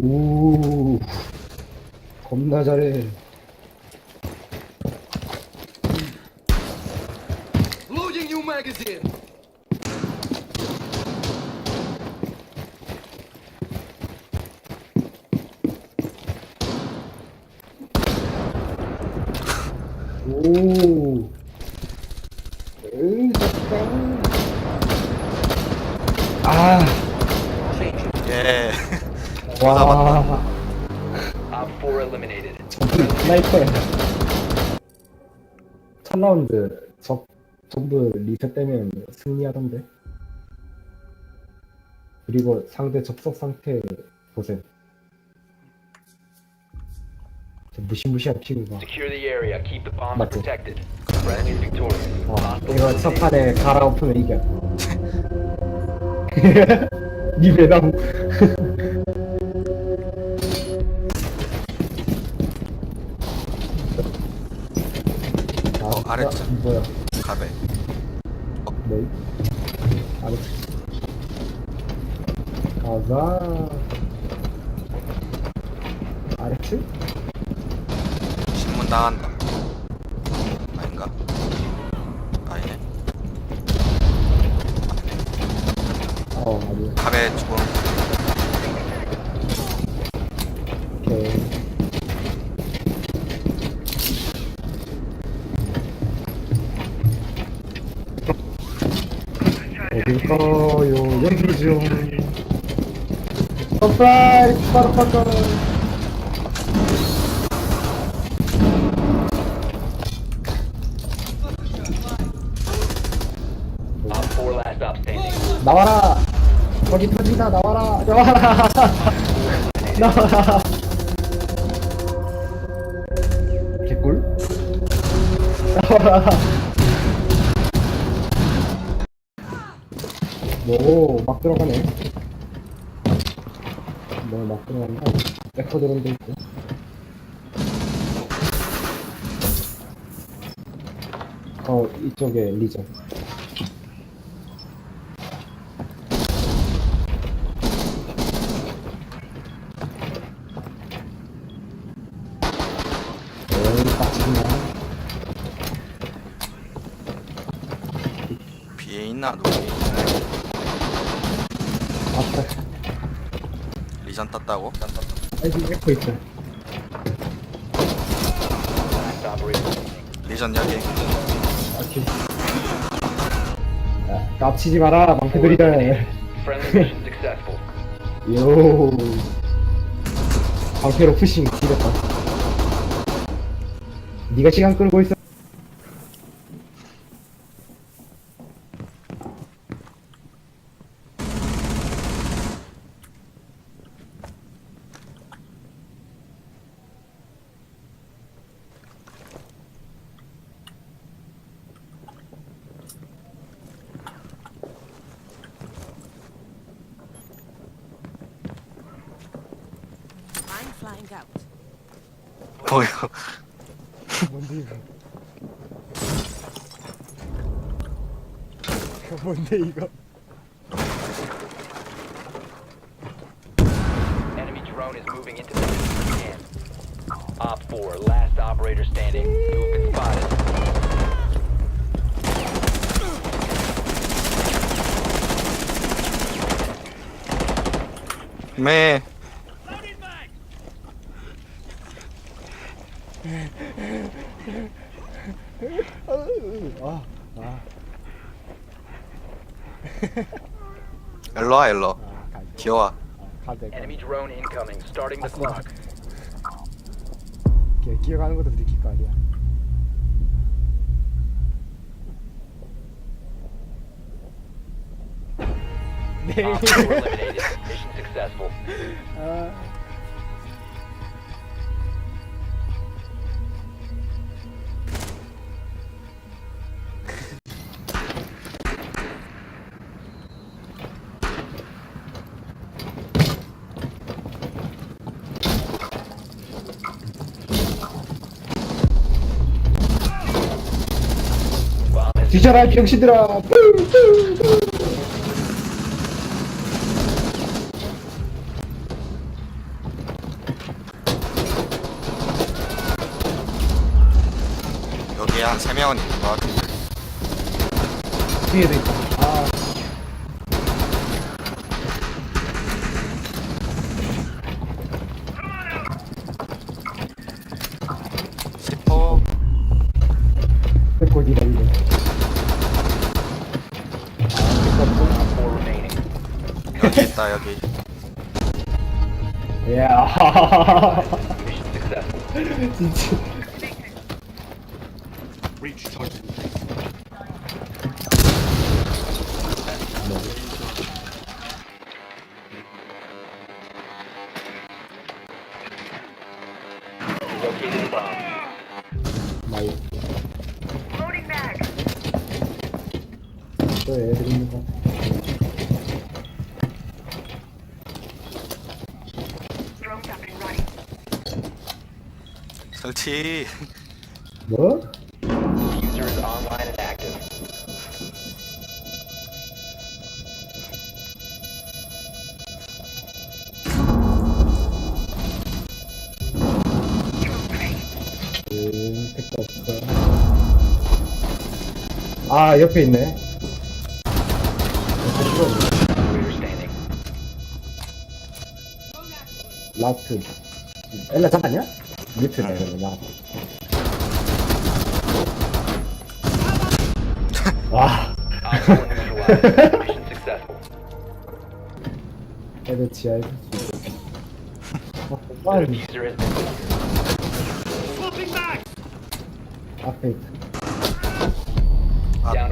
오 겁나 잘해 Loading new magazine. 오 에이 좋다 아 예. 와, Op 4 eliminated. 스나이퍼야. 첫 라운드 적 전부 리셋되면 승리하던데. 그리고 상대 접속 상태 보세요. 저 무시무시한 피구가. Secure the area. Keep the bombs 맞죠. protected. Friendly is victorious. 와, 이거 첫 판에 갈아엎으면 이겨. 니 배당. 아, 어, 아래쪽. 뭐야? 가베. 네. 알았어. 가자. 아래츠? 신문 당한다. 아닌가? 아니네. 어, 아니야. 가베 죽음. 오케이. 서프라이즈, 빠르빠르. Op 4 last stop standing. 나와라! 거기 터진다, 나와라! 나와라! 나와라! 개꿀? 나와라! 오, 막 들어가네. 뭐 막 들어간다. 에코 드론도 있고. 어, 이쪽에 리전. 어이, 빡치구나. 비에 있나 누구? 아빠, 리전 땄다고? 아이고, 에코 있어. 리전 여기. 오케이. 야, 깝치지 마라, successful. 요. 방패로 푸싱 지렸다. 네가 시간 끌고 있어. 뭔데 이거? Enemy drone is moving into the scan. Op 4 last operator standing. You have been spotted. 매. 아, 아, 일로 와 일로. 아, 가, 귀여워. 아, 가도. Enemy drone incoming. Starting the clock. 걔 기어가는 것도 느낄 거 아니야. 네. Op 4 eliminated. Mission successful. 아. 뒤져라 병신들아. 여기 한 3명은 있는 같은데 뒤에도 있다 여기 야, Mission successful. 진짜. Located a bomb. 마이. 또 애들 설치 뭐? User is online and active. 음, 택도 없어. 아, 옆에 있네. 옆에 죽었네. Operator standing. 라스트. 엘라 잡았냐? 밑에네, 그러면. 와, Op 4 neutralized. Mission successful. 애들 지하에. 아, 빨리. 앞에 있다. 아,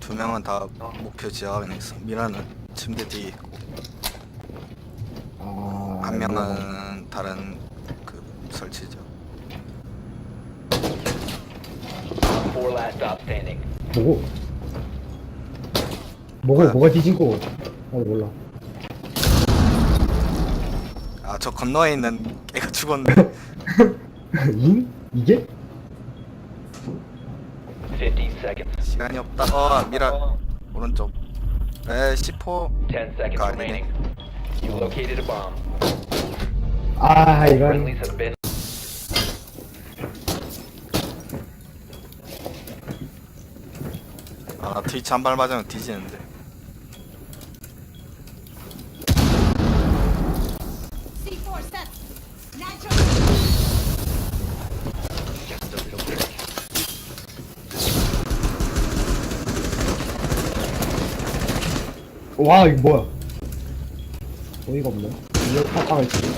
두 명은 다 목표 지하 안에 있어 미라는 침대 뒤에 있고 아, 한 명은 다른 그 설치죠 Op 4 last stop standing. 뭐고? 뭐고, 뭐가 뒤진고? 나도 몰라. 아 저 건너에 있는 애가 죽었는데 인? 이게? 50 seconds. 시간이 없다 어 미라 오른쪽 에 시퍼 10 seconds Got it. remaining. You located a bomb. 아, 이건. Friendlies have been. 아 트위치 한 발 맞으면 뒤지는데 와, 이거 뭐야? 어이가 없네. 이거 팍팍을 치네.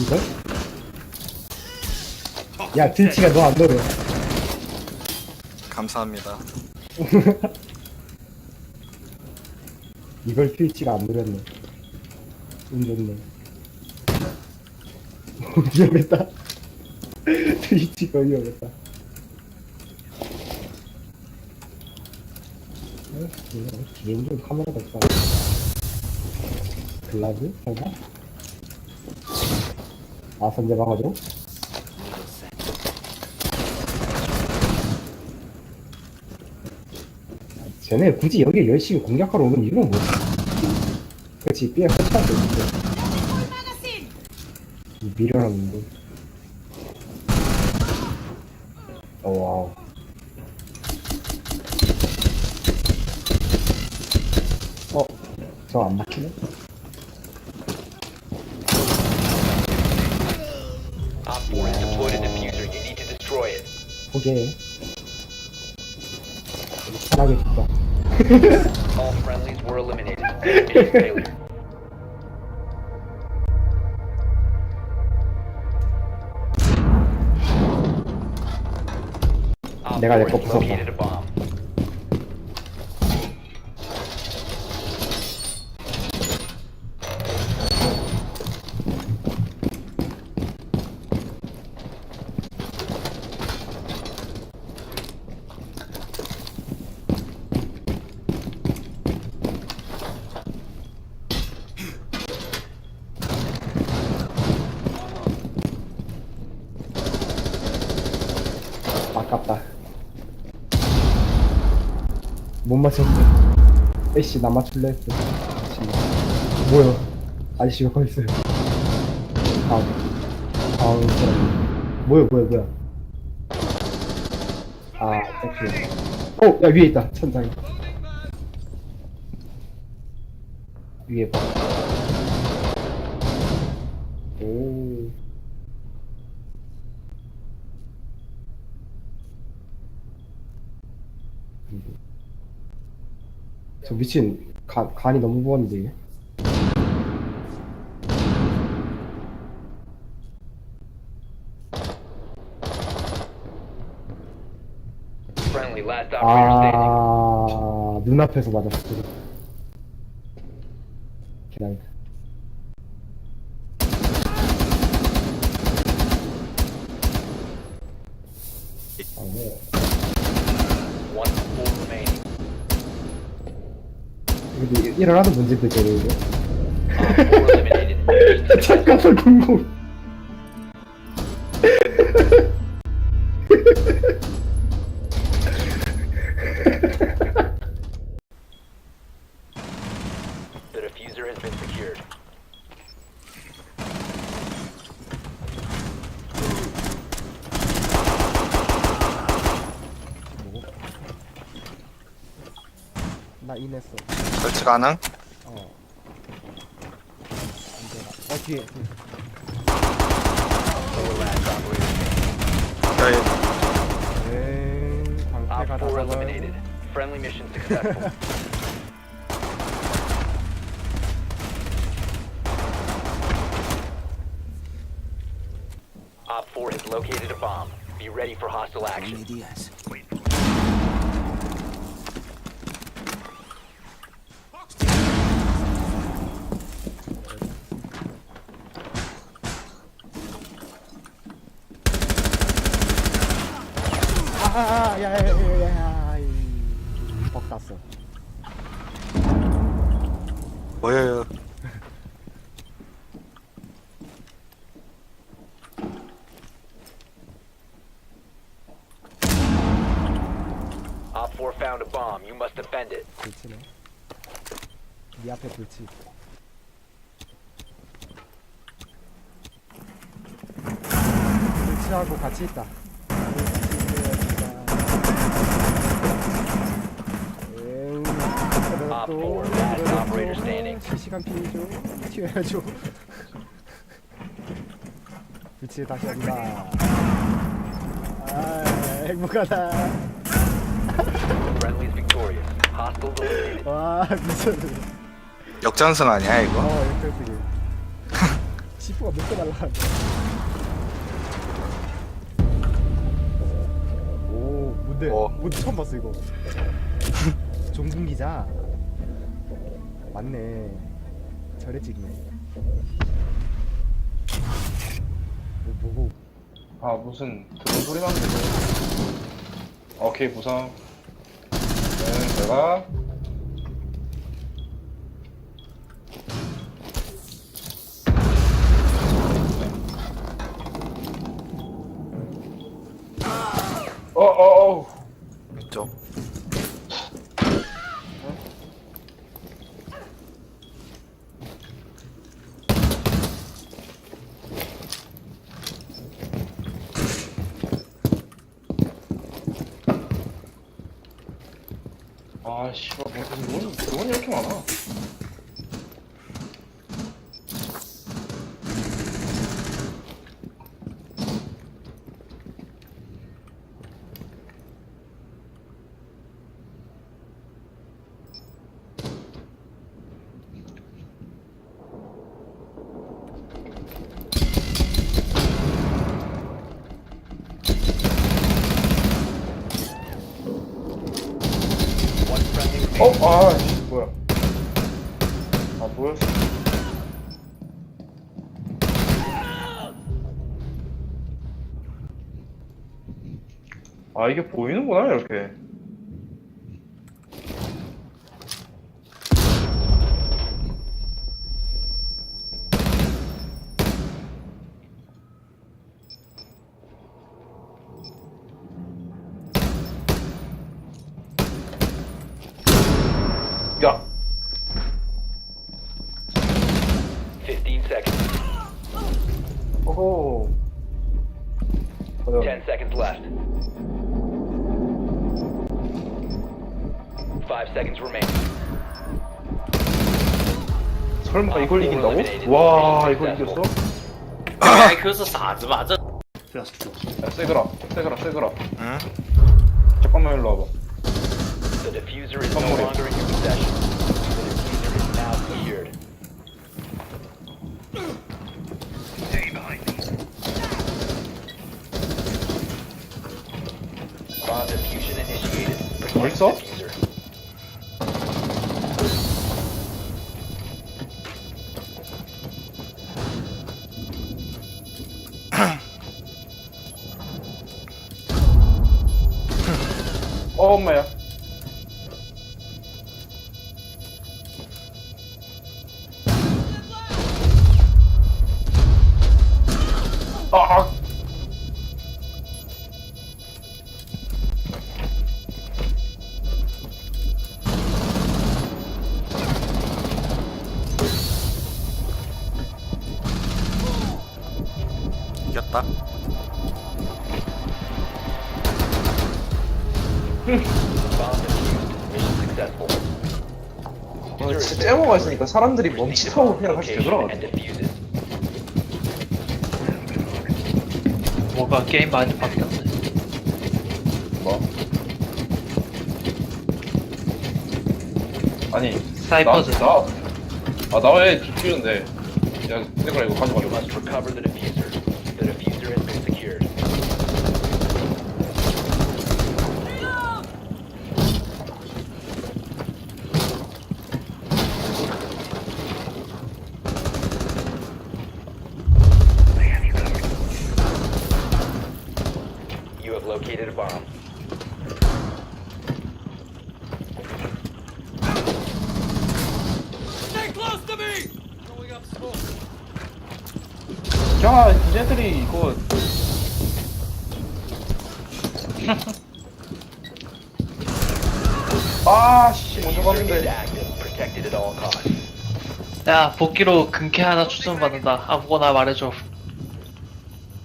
이걸? 야, 트위치가 너 안 노려. 감사합니다 이걸 트위치가 안 노렸네. 운 좋네. 위험했다. 트위치가 위험했다. 개인적으로 카메라가 없다. 글라즈? 설마? 아, 선제방어죠? 쟤네 굳이 여기 열심히 공략하러 오는 이유는 뭐지? 그렇지, 삐에 수 있는데. Magazine. 이 미련한 거. 어, 와우. 어, 저 안 막히네? Op 4 has deployed a diffuser. You need to destroy it. 포기해. 편하게 죽자. All friendlies were eliminated. Mission failure. Op 내가 4 내거 has 부쉈다. 못 맞췄어. 애쉬 나 맞출래 했어. 아저씨. 뭐야? 아저씨가 거기 있어요. 다음. 다음 사람. 뭐야 뭐야 뭐야. 아, 오케이. 어, 야 위에 있다. 천장에. 위에 봐. 오. 저 미친 간, 간이 너무 부었는데 이게. Friendly, last operator standing. 아 눈앞에서 맞았어. 계단 아, 네. One four remaining. 근데 일어나도 이거 eliminated. Mission successful. 잠깐만 궁금 나 인했어. 설치 가능? 어. 안 되나? 어 뒤에. 뒤에. Four last operator standing. 야얘 에이, 방패가 Op 다 four 잡아요. eliminated. Friendly mission successful. Op 4 has located a bomb. Be ready for hostile action. 아, 불치하고 같이 있다. 또. 실시간 피해줘. 튀어야죠. 불치 다시 한다. 아, 행복하다. 와, 미쳤네. 역전승 아니야 이거? 어, 역전승이. 시프가 몇개 날라갔네. 뭔데? 어. 뭔데 처음 봤어 이거. 종군 기자. 맞네. 절에 찍네. 뭐, 뭐고? 아 무슨 드론 소리 나는데 오케이 부상 네 제가 어어어 아 씨발 뭐 드론 드론이 이렇게 많아 어? 아 씨, 뭐야. 아 뭐였어? 아 이게 보이는구나 이렇게 야 15 seconds. 오호. Ten seconds left. Five seconds remaining. 설마 이걸 이긴다고? 와 이걸 이겼어? 아이 그래서 사지 맞아 야 야, 세그라, 세그라, 세그라. 응? 잠깐만 일로 와봐. The diffuser is no longer in your possession. 벌써? 어 엄마야 이겼다. 오늘 진짜 째모가 있으니까 사람들이 멈칫하고 그냥 같이 되더라. 뭐가 게임 많이 바뀌었네. 뭐? 아니 사이퍼즈. 나, 아, 나왜 뒤치는데? 야, 내가 이거 가져가. You must 야, 복귀로 금캐 하나 추천받는다. 아무거나 말해줘.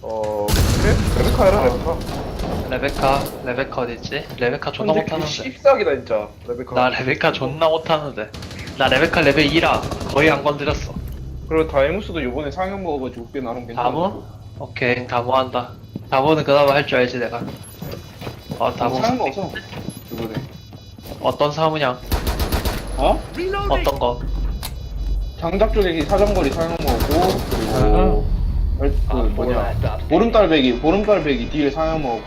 어, 그래? 레베카 해라, 레베카. 레베카, 레베카 어딨지? 레베카 존나 그 못하는데. 씹싹이다, 진짜. 레베카. 나 레베카 존나 못하는데. 나 레베카 레벨 2라. 거의 안 건드렸어. 그리고 다이무스도 요번에 상영 먹어가지고 꽤 나름 괜찮아. 다무? 오케이, 다무한다. 다무는 그나마 할 줄 알지, 내가. 어, 다무. 상영 먹었어. 요번에. 어떤 사무냐? 어? 어떤 거? 장작 쪽에 사정거리 상영 먹었고, 그리고. 그, 그 뭐냐. 보름달 배기, 보름달 배기 딜 상영 먹었고.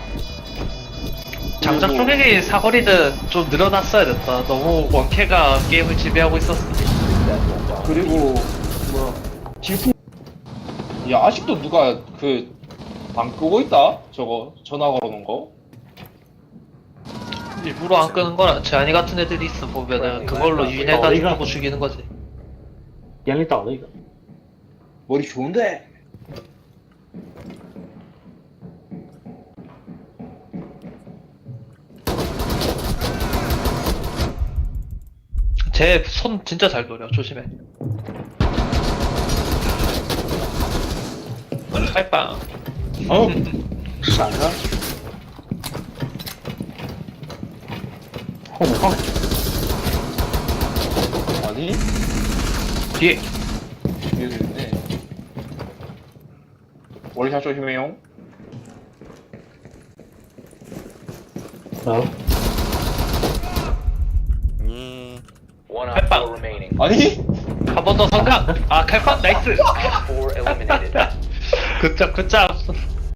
장작 쪼개기 사거리는 좀 늘어났어야 됐다. 너무 원캐가 게임을 지배하고 있었어. 그리고 뭐야 질풍 야 아직도 누가 그 안 끄고 있다 저거 전화 걸어놓은 거 일부러 안 끄는 거라 재한이 같은 애들이 있어 보면은 그걸로 유인해가지고 죽이는 거지. 眼里倒了一个。 머리 좋은데 쟤 손 진짜 잘 노려. 조심해. 칼빵. 어? 闪了。后面后面。 아니 뒤에. 뒤에도 있네 월샷 조심해요 One four remaining. 아니 한 번 더 성강. 아 칼빵 나이스. Four eliminated. 굿잡 굿잡.